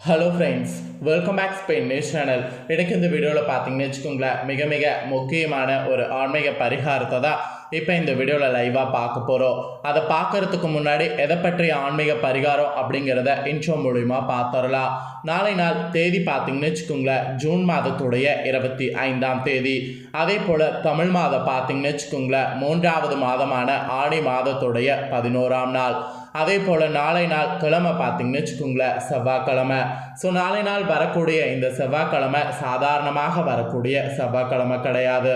Hello friends welcome back Spain news channel எனக்கு இந்த வீடியோவில் பார்த்தீங்கன்னு வச்சுக்கோங்களேன் மிக மிக முக்கியமான ஒரு ஆன்மீக பரிகாரத்தை தான் இப்போ இந்த வீடியோவில் லைவாக பார்க்க போகிறோம் அதை பார்க்கறதுக்கு முன்னாடி எதை பற்றிய ஆன்மீக பரிகாரம் அப்படிங்கிறத இன்ட்ரோ மூலிமா பார்த்துடலாம். நாளை நாள் தேதி பார்த்தீங்கன்னு வச்சுக்கோங்களேன் ஜூன் மாதத்துடைய இருபத்தி ஐந்தாம் தேதி. அதே போல் தமிழ் மாதம் பார்த்தீங்கன்னு வச்சுக்கோங்களேன் மூன்றாவது மாதமான ஆணி மாதத்துடைய பதினோராம் நாள். அதே போல் நாளை நாள் கிழமை பார்த்தீங்கன்னு வச்சுக்கோங்களேன் செவ்வாய்க்கிழமை. ஸோ நாளை நாள் வரக்கூடிய இந்த செவ்வாய்க்கிழமை சாதாரணமாக வரக்கூடிய செவ்வாய்க்கிழமை கிடையாது.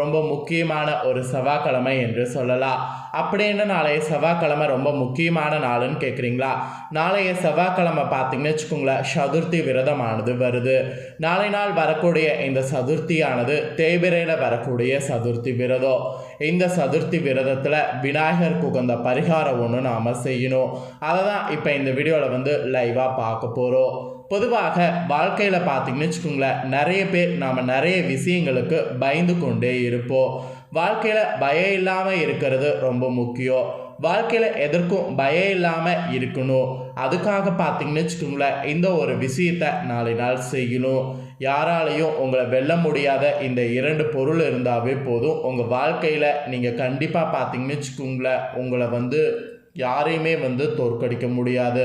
ரொம்ப முக்கியமான ஒரு செவ்வாய்க்கிழமை என்று சொல்லலாம். அப்படின்னு நாளைய செவ்வாய்க்கிழமை ரொம்ப முக்கியமான நாளுன்னு கேட்குறீங்களா நாளைய செவ்வாய்க்கிழமை பார்த்தீங்கன்னு வச்சுக்கோங்களேன் சதுர்த்தி விரதமானது வருது. நாளை நாள் வரக்கூடிய இந்த சதுர்த்தியானது தேய்பிரையில் வரக்கூடிய சதுர்த்தி விரதம். இந்த சதுர்த்தி விரதத்தில் விநாயகர் உகந்த பரிகாரம் ஒன்று நாம் செய்யணும். அதை தான் இப்போ இந்த வீடியோவில் வந்து லைவாக பார்க்க போகிறோம் பொதுவாக வாழ்க்கையில் பார்த்தீங்கன்னு வச்சுக்கோங்களேன் நிறைய பேர் நாம் நிறைய விஷயங்களுக்கு பயந்து கொண்டே இருப்போம். வாழ்க்கையில் பயம் இல்லாமல் இருக்கிறது ரொம்ப முக்கியம். வாழ்க்கையில் எதற்கும் பயம் இல்லாமல் இருக்கணும். அதுக்காக பார்த்தீங்கன்னு வச்சுக்கோங்களேன் இந்த ஒரு விஷயத்தை நாளை நாள் செய்யணும். யாராலையும் உங்களை வெல்ல முடியாத இந்த இரண்டு பொருள் இருந்தாவே போதும். உங்கள் வாழ்க்கையில் நீங்கள் கண்டிப்பாக பார்த்தீங்கன்னு வச்சுக்கோங்களேன் உங்களை வந்து யாரையுமே வந்து தோற்கடிக்க முடியாது.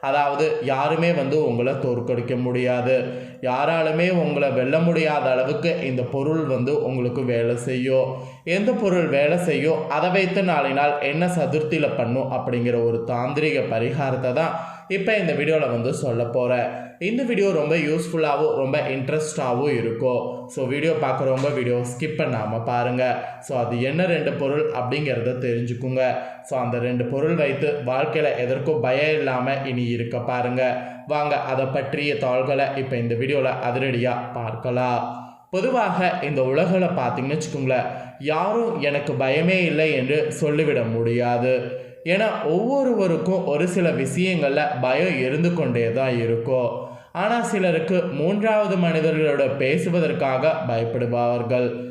அதாவது யாருமே வந்து உங்களை தோற்கடிக்க முடியாது. யாராலுமே உங்களை வெல்ல முடியாத அளவுக்கு இந்த பொருள் வந்து உங்களுக்கு வேலை செய்யும் எந்த பொருள் வேலை செய்யும் அதை வைத்து நாளை நாள் என்ன சதுர்த்தியில் பண்ணும் அப்படிங்கிற ஒரு தாந்திரிக பரிகாரத்தை தான் இப்போ இந்த வீடியோவில் வந்து சொல்ல போகிறேன் இந்த வீடியோ ரொம்ப யூஸ்ஃபுல்லாகவும் ரொம்ப இன்ட்ரெஸ்டாகவும் இருக்கும் ஸோ வீடியோ பார்க்குறவங்க வீடியோ ஸ்கிப் பண்ணாமல் பாருங்கள் ஸோ அது என்ன ரெண்டு பொருள் அப்படிங்கிறத தெரிஞ்சுக்குங்க. ஸோ அந்த ரெண்டு பொருள் வைத்து வாழ்க்கையில் எதற்கும் பயம் இல்லாமல் இனி இருக்க பாருங்கள் வாங்க அதை பற்றிய தாள்களை இப்போ இந்த வீடியோவில் அதிரடியாக பார்க்கலாம். பொதுவாக இந்த உலகில் பார்த்தீங்கன்னு வச்சுக்கோங்களேன் யாரும் எனக்கு பயமே இல்லை என்று சொல்லிவிட முடியாது. ஏன்னா ஒவ்வொருவருக்கும் ஒரு சில விஷயங்களில் பயம் இருந்து கொண்டே தான் இருக்கும் ஆனால் சிலருக்கு மூன்றாவது மனிதர்களோட பேசுவதற்காக பயப்படுபவர்கள்.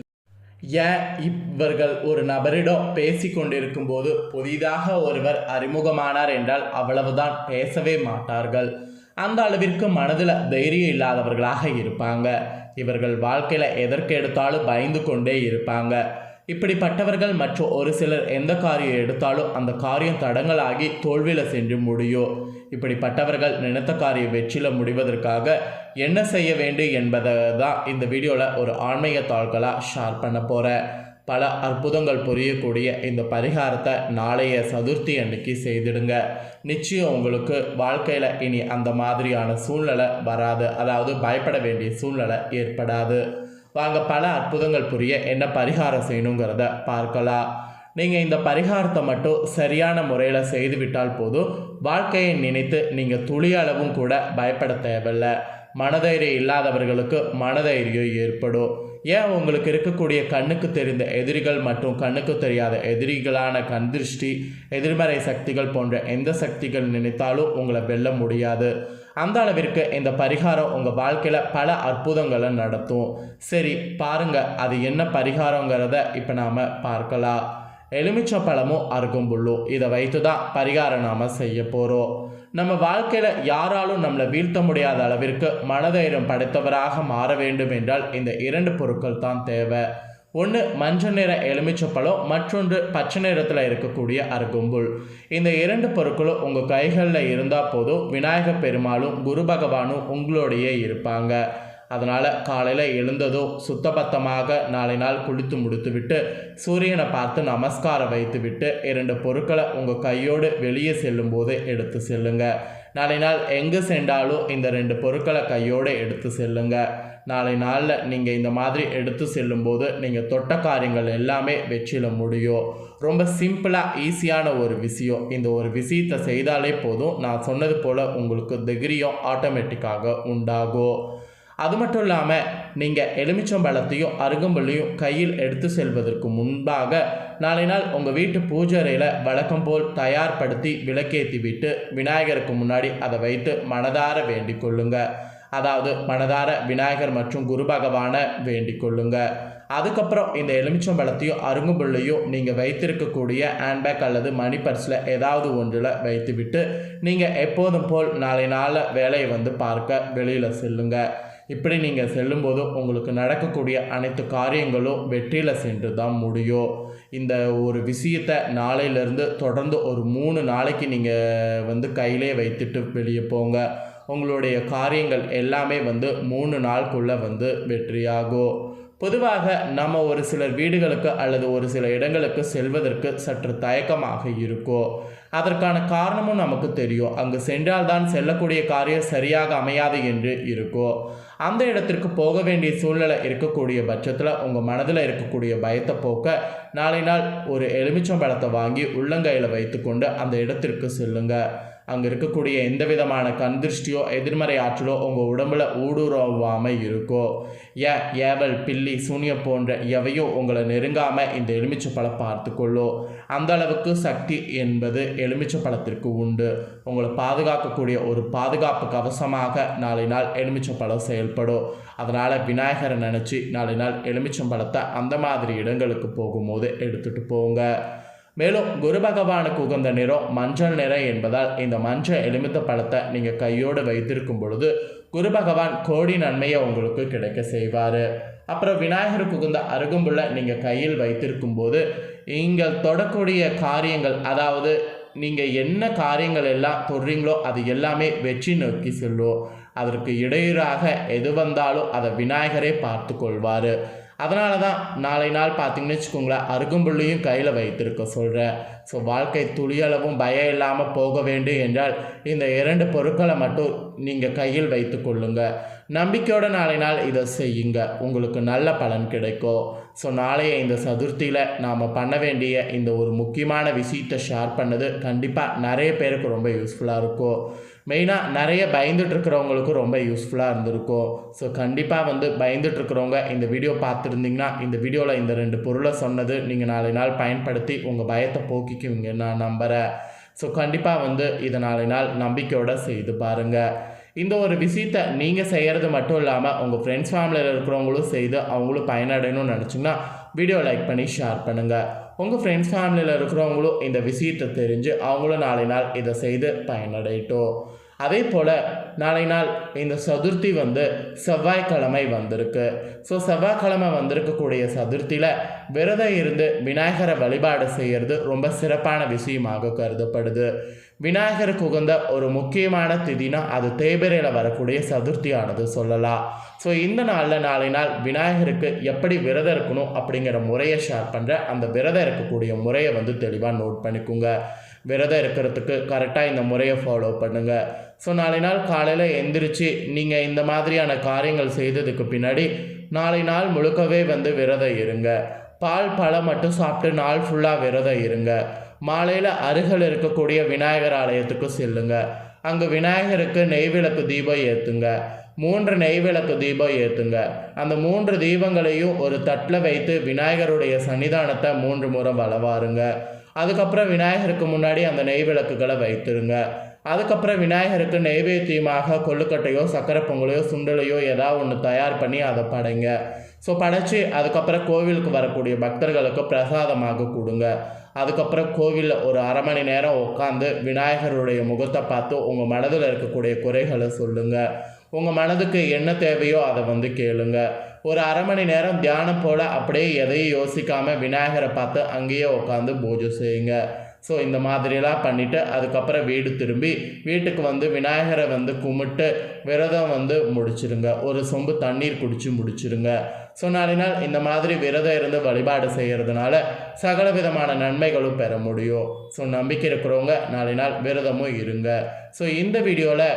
ஏன் இவர்கள் ஒரு நபரிடம் பேசி கொண்டிருக்கும் போது புதிதாக ஒருவர் அறிமுகமானார் என்றால் அவ்வளவுதான் பேசவே மாட்டார்கள். அந்த அளவிற்கு மனதில் தைரியம் இல்லாதவர்களாக இருப்பாங்க. இவர்கள் வாழ்க்கையில் எதற்கு எடுத்தாலும் பயந்து கொண்டே இருப்பாங்க. இப்படிப்பட்டவர்கள் மற்றும் ஒரு சிலர் எந்த காரியம் எடுத்தாலும் அந்த காரியம் தடங்களாகி தோல்வியில் சென்று முடியும். இப்படிப்பட்டவர்கள் நினைத்த காரியம் வெற்றியில் முடிவதற்காக என்ன செய்ய வேண்டும் என்பதை தான் இந்த வீடியோவில் ஒரு ஆன்மீக தாள்களாக ஷேர் பண்ண போகிறேன் பல அற்புதங்கள் புரியக்கூடிய இந்த பரிகாரத்தை நாளைய சதுர்த்தி அன்னைக்கு செய்திடுங்க. நிச்சயம் உங்களுக்கு வாழ்க்கையில் இனி அந்த மாதிரியான சூழ்நிலை வராது. அதாவது பயப்பட வேண்டிய சூழ்நிலை ஏற்படாது. வாங்க பல அற்புதங்கள் புரிய என்ன பரிகாரம் செய்யணுங்கிறத பார்க்கலாம். நீங்கள் இந்த பரிகாரத்தை மட்டும் சரியான முறையில் செய்துவிட்டால் போதும். வாழ்க்கையை நினைத்து நீங்கள் துளி அளவும் கூட பயப்பட தேவையில்லை. மனதைரியம் இல்லாதவர்களுக்கு மனதைரியம் ஏற்படும். ஏன் உங்களுக்கு இருக்கக்கூடிய கண்ணுக்கு தெரிந்த எதிரிகள் மற்றும் கண்ணுக்கு தெரியாத எதிரிகளான கண் திருஷ்டி எதிர்மறை சக்திகள் போன்ற எந்த சக்திகள் நினைத்தாலும் உங்களை வெல்ல முடியாது. அந்த அளவிற்கு இந்த பரிகாரம் உங்கள் வாழ்க்கையில் பல அற்புதங்களை நடத்தும். சரி பாருங்கள் அது என்ன பரிகாரங்கிறத இப்போ நாம் பார்க்கலாம். எலுமிச்சை பழமும் அருகம்புல்லும் இதை வைத்து தான் பரிகாரம் நாம் செய்ய போகிறோம் நம்ம வாழ்க்கையில் யாராலும் நம்மளை வீழ்த்த முடியாத அளவிற்கு மனதைரியம் படைத்தவராக மாற வேண்டும் என்றால் இந்த இரண்டு பொருட்கள் தான் தேவை. ஒன்று மஞ்சள் நிற எலுமிச்சப்பழம் மற்றொன்று பச்சை நிறத்தில் இருக்கக்கூடிய அருகும்புல். இந்த இரண்டு பொருட்களும் உங்கள் கைகளில் இருந்தால் போதும். விநாயகர் பெருமாளும் குரு பகவானும் உங்களோடையே இருப்பாங்க. அதனால் காலையில் எழுந்ததும் சுத்தபத்தமாக நாளை நாள் குளித்து முடித்துவிட்டு சூரியனை பார்த்து நமஸ்காரம் வைத்துவிட்டு இரண்டு பொருட்களை உங்கள் கையோடு வெளியே செல்லும்போது எடுத்து செல்லுங்க. நாளை நாள் எங்கே சென்றாலும் இந்த ரெண்டு பொருட்களை கையோடு எடுத்து செல்லுங்க. நாளை நாளில் நீங்கள் இந்த மாதிரி எடுத்து செல்லும்போது நீங்கள் தொட்ட காரியங்கள் எல்லாமே வெற்றியில் முடியும். ரொம்ப சிம்பிளாக ஈஸியான ஒரு விஷயம். இந்த ஒரு விஷயத்தை செய்தாலே போதும். நான் சொன்னது போல் உங்களுக்கு தைரியம் ஆட்டோமேட்டிக்காக உண்டாகும். அது மட்டும் இல்லாமல் நீங்கள் எலுமிச்சம்பழத்தையும் அருகம்புல்லையும் கையில் எடுத்து செல்வதற்கு முன்பாக நாளை நாள் உங்கள் வீட்டு பூஜரையில் வழக்கம் போல் தயார்படுத்தி விளக்கேற்றி விட்டு விநாயகருக்கு முன்னாடி அதை வைத்து மனதார வேண்டிக் கொள்ளுங்கள் அதாவது மனதார விநாயகர் மற்றும் குரு பகவானை வேண்டிக் கொள்ளுங்கள் அதுக்கப்புறம் இந்த எலுமிச்சம்பழத்தையும் அருங்குபுள்ளையும் நீங்கள் வைத்திருக்கக்கூடிய ஹேண்ட்பேக் அல்லது மணி பர்ஸில் ஏதாவது ஒன்றில் வைத்துவிட்டு நீங்கள் எப்போதும் போல் நாளை நாளில் வேலையை வந்து பார்க்க வெளியில் செல்லுங்கள் இப்படி நீங்கள் செல்லும்போது உங்களுக்கு நடக்கக்கூடிய அனைத்து காரியங்களும் வெற்றியில் சென்று தான் முடியும். இந்த ஒரு விஷயத்தை நாளையிலேருந்து தொடர்ந்து ஒரு மூணு நாளைக்கு நீங்கள் வந்து கையிலே வைத்துட்டு வெளியே போங்க. உங்களுடைய காரியங்கள் எல்லாமே வந்து மூணு நாளுக்குள்ளே வந்து வெற்றியாகும். பொதுவாக நம்ம ஒரு சிலர் வீடுகளுக்கு அல்லது ஒரு சில இடங்களுக்கு செல்வதற்கு சற்று தயக்கமாக இருக்கும். அதற்கான காரணமும் நமக்கு தெரியும். அங்கு சென்றால்தான் செல்லக்கூடிய காரியம் சரியாக அமையாது என்று இருக்கும். அந்த இடத்திற்கு போக வேண்டிய சூழ்நிலை இருக்கக்கூடிய பட்சத்தில் உங்கள் மனதில் இருக்கக்கூடிய பயத்தை போக்க நாளை நாள் ஒரு எலுமிச்சம்பழத்தை வாங்கி உள்ளங்கையில் வைத்துக்கொண்டு அந்த இடத்திற்கு செல்லுங்கள் அங்கே இருக்கக்கூடிய எந்த விதமான கண் திருஷ்டியோ எதிர்மறை ஆற்றலோ உங்கள் உடம்புல ஊடுருவாமல் இருக்கோ. ஏ ஏவல் பில்லி சூனியம் போன்ற எவையும் உங்களை நெருங்காமல் இந்த எலுமிச்சம்பழம் பார்த்துக்கொள்ளும். பார்த்துக்கொள்ளோ அந்த அளவுக்கு சக்தி என்பது எலுமிச்சை பழத்திற்கு உண்டு. உங்களை பாதுகாக்கக்கூடிய ஒரு பாதுகாப்பு கவசமாக நாளை நாள் எலுமிச்சை பழம் செயல்படும். அதனால் விநாயகரை நினச்சி நாளை நாள் எலுமிச்சம்பழத்தை அந்த மாதிரி இடங்களுக்கு போகும்போது எடுத்துகிட்டு போங்க. மேலும் குரு பகவானுக்கு உகந்த நிறம் மஞ்சள் நிறம் என்பதால் இந்த மஞ்சள் எலுமித்த பழத்தை நீங்கள் கையோடு வைத்திருக்கும் பொழுது குரு பகவான் கோடி நன்மையை உங்களுக்கு கிடைக்க செய்வார். அப்புறம் விநாயகருக்கு உகந்த அருகம்புல்லை நீங்கள் கையில் வைத்திருக்கும் போது நீங்கள் தொடக்கூடிய காரியங்கள் அதாவது நீங்கள் என்ன காரியங்கள் எல்லாம் தொடுறீங்களோ அது எல்லாமே வெற்றி நோக்கி செல்லும். அதற்கு இடையூறாக எது வந்தாலும் அதை விநாயகரே பார்த்து கொள்வார். அதனால தான் நாளை நாள் பார்த்தீங்கன்னு வச்சுக்கோங்களேன் அருகம்புள்ளியும் கையில் வைத்திருக்க சொல்கிறேன் ஸோ வாழ்க்கை துளியளவும் பயம் இல்லாமல் போக வேண்டும் என்றால் இந்த இரண்டு பொருட்களை மட்டும் நீங்கள் கையில் வைத்து கொள்ளுங்கள் நம்பிக்கையோட நாளை நாள் இதை செய்யுங்க. உங்களுக்கு நல்ல பலன் கிடைக்கும். ஸோ நாளைய இந்த சதுர்த்தியில் நாம் பண்ண வேண்டிய இந்த ஒரு முக்கியமான விஷயத்தை ஷேர் பண்ணது கண்டிப்பாக நிறைய பேருக்கு ரொம்ப யூஸ்ஃபுல்லாக இருக்கும். மெயினாக நிறைய பயந்துட்டு இருக்கிறவங்களுக்கும் ரொம்ப யூஸ்ஃபுல்லாக இருந்திருக்கும். ஸோ கண்டிப்பாக வந்து பயந்துட்டு இருக்கிறவங்க இந்த வீடியோ பார்த்துருந்தீங்கன்னா இந்த வீடியோவில் இந்த ரெண்டு பொருளை சொன்னது நீங்கள் நாளை நாள் பயன்படுத்தி உங்கள் பயத்தை போக்கிக்குவீங்க நான் நம்புகிறேன் ஸோ கண்டிப்பாக வந்து இதை நாளை நாள் நம்பிக்கையோடு செய்து பாருங்கள் இந்த ஒரு விஷயத்தை நீங்கள் செய்கிறது மட்டும் இல்லாமல் உங்கள் ஃப்ரெண்ட்ஸ் ஃபேமிலியில் இருக்கிறவங்களும் செய்து அவங்களும் பயனடையணும்னு நினச்சிங்கன்னா வீடியோ லைக் பண்ணி ஷேர் பண்ணுங்கள் உங்கள் ஃப்ரெண்ட்ஸ் ஃபேமிலியில் இருக்கிறவங்களும் இந்த விஷயத்தை தெரிஞ்சு அவங்களும் நாளை நாள் இதை செய்து பயனடையட்டும். அதே போல் நாளை நாள் இந்த சதுர்த்தி வந்து செவ்வாய்க்கிழமை வந்திருக்கு. ஸோ செவ்வாய்க்கிழமை வந்திருக்கக்கூடிய சதுர்த்தியில் விரதம் இருந்து விநாயகரை வழிபாடு செய்கிறது ரொம்ப சிறப்பான விஷயமாக கருதப்படுது. விநாயகருக்கு உகந்த ஒரு முக்கியமான திதினா அது தேய்பிரையில் வரக்கூடிய சதுர்த்தியானது சொல்லலாம். ஸோ இந்த நாளில் நாளை நாள் விநாயகருக்கு எப்படி விரதம் இருக்கணும் அப்படிங்கிற முறையை ஷேர் பண்ணுற அந்த விரதம் இருக்கக்கூடிய முறையை வந்து தெளிவாக நோட் பண்ணிக்கோங்க. விரதம் இருக்கிறதுக்கு கரெக்டாக இந்த முறையை ஃபாலோ பண்ணுங்கள் ஸோ நாளை நாள் காலையில் எந்திரிச்சு நீங்கள் இந்த மாதிரியான காரியங்கள் செய்ததுக்கு பின்னாடி நாளை நாள் முழுக்கவே வந்து விரதம் இருங்க. பால் பழம் மட்டும் சாப்பிட்டு நாள் ஃபுல்லாக விரதம் இருங்க. மாலையில் அருகில் இருக்கக்கூடிய விநாயகர் ஆலயத்துக்கு செல்லுங்க. அங்கே விநாயகருக்கு நெய்விளக்கு தீபம் ஏற்றுங்க மூன்று நெய்விளக்கு தீபம் ஏற்றுங்க அந்த மூன்று தீபங்களையும் ஒரு தட்டில் வைத்து விநாயகருடைய சன்னிதானத்தை மூன்று முறை வளவாருங்க. அதுக்கப்புறம் விநாயகருக்கு முன்னாடி அந்த நெய் விளக்குகளை வைத்துருங்க. அதுக்கப்புறம் விநாயகருக்கு நெய்வேத்தியமாக கொள்ளுக்கட்டையோ சக்கரை பொங்கலையோ சுண்டலையோ ஏதாவது ஒன்று தயார் பண்ணி அதை படைங்க. ஸோ படைச்சி அதுக்கப்புறம் கோவிலுக்கு வரக்கூடிய பக்தர்களுக்கு பிரசாதமாக கொடுங்க. அதுக்கப்புறம் கோவிலில் ஒரு அரை மணி நேரம் உட்காந்து விநாயகருடைய முகத்தை பார்த்து உங்கள் மனதில் இருக்கக்கூடிய குறைகளை சொல்லுங்கள் உங்கள் மனதுக்கு என்ன தேவையோ அதை வந்து கேளுங்க. ஒரு அரை மணி நேரம் தியானம் போல் அப்படியே எதையும் யோசிக்காமல் விநாயகரை பார்த்து அங்கேயே உட்காந்து பூஜை செய்யுங்க. ஸோ இந்த மாதிரிலாம் பண்ணிவிட்டு அதுக்கப்புறம் வீடு திரும்பி வீட்டுக்கு வந்து விநாயகரை வந்து கும்பிட்டு விரதம் வந்து முடிச்சிருங்க. ஒரு சொம்பு தண்ணீர் குடித்து முடிச்சிருங்க. ஸோ நாளை நாள் இந்த மாதிரி விரதம் இருந்து வழிபாடு செய்கிறதுனால சகல விதமான நன்மைகளும் பெற முடியும். ஸோ நம்பிக்கை இருக்கிறவங்க நாளை நாள் விரதமும் இருங்க. ஸோ இந்த வீடியோவில்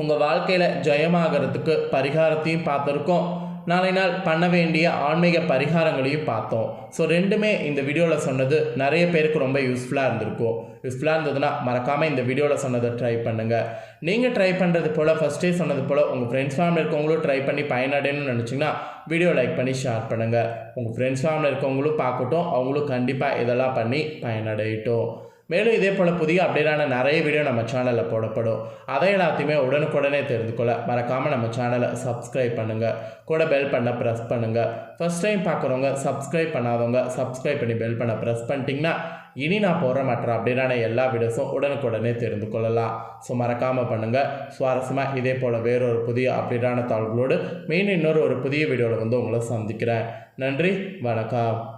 உங்கள் வாழ்க்கையில் ஜெயமாகறதுக்கு பரிகாரத்தையும் பார்த்துருக்கோம். நாளை நாள் பண்ண வேண்டிய ஆன்மீக பரிகாரங்களையும் பார்த்தோம். ஸோ ரெண்டுமே இந்த வீடியோவில் சொன்னது நிறைய பேருக்கு ரொம்ப யூஸ்ஃபுல்லாக இருந்திருக்கும். யூஸ்ஃபுல்லாக இருந்ததுன்னா மறக்காமல் இந்த வீடியோவில் சொன்னதை ட்ரை பண்ணுங்கள் நீங்கள் ட்ரை பண்ணுறது போல் ஃபஸ்ட்டே சொன்னது போல் உங்கள் ஃப்ரெண்ட்ஸ் ஃபேமிலி இருக்கவங்களும் ட்ரை பண்ணி பயனடையணும்னு நினச்சிங்கன்னா வீடியோ லைக் பண்ணி ஷேர் பண்ணுங்கள் உங்கள் ஃப்ரெண்ட்ஸ் ஃபேமிலி இருக்கவங்களும் பார்க்கட்டும். அவங்களும் கண்டிப்பாக இதெல்லாம் பண்ணி பயனடையட்டும். மேலும் இதே போல் புதிய அப்டேட்டான நிறைய வீடியோ நம்ம சேனலில் போடப்படும். அதை எல்லாத்தையுமே உடனுக்குடனே தெரிந்து கொள்ள மறக்காமல் நம்ம சேனலை சப்ஸ்கிரைப் பண்ணுங்கள் கூட பெல் பண்ண ப்ரெஸ் பண்ணுங்கள் ஃபஸ்ட் டைம் பார்க்குறவங்க சப்ஸ்கிரைப் பண்ணாதவங்க சப்ஸ்கிரைப் பண்ணி பெல் பண்ண ப்ரெஸ் பண்ணிட்டீங்கன்னா இனி நான் போடுற மற்ற அப்டேட்டான எல்லா வீடியோஸும் உடனுக்குடனே தெரிந்து கொள்ளலாம். ஸோ மறக்காமல் பண்ணுங்கள் சுவாரஸ்யமாக இதே போல் வேறொரு புதிய அப்டேட்டான தாள்களோடு மீண்டும் இன்னொரு ஒரு புதிய வீடியோவில் வந்து உங்களை சந்திக்கிறேன். நன்றி வணக்கம்.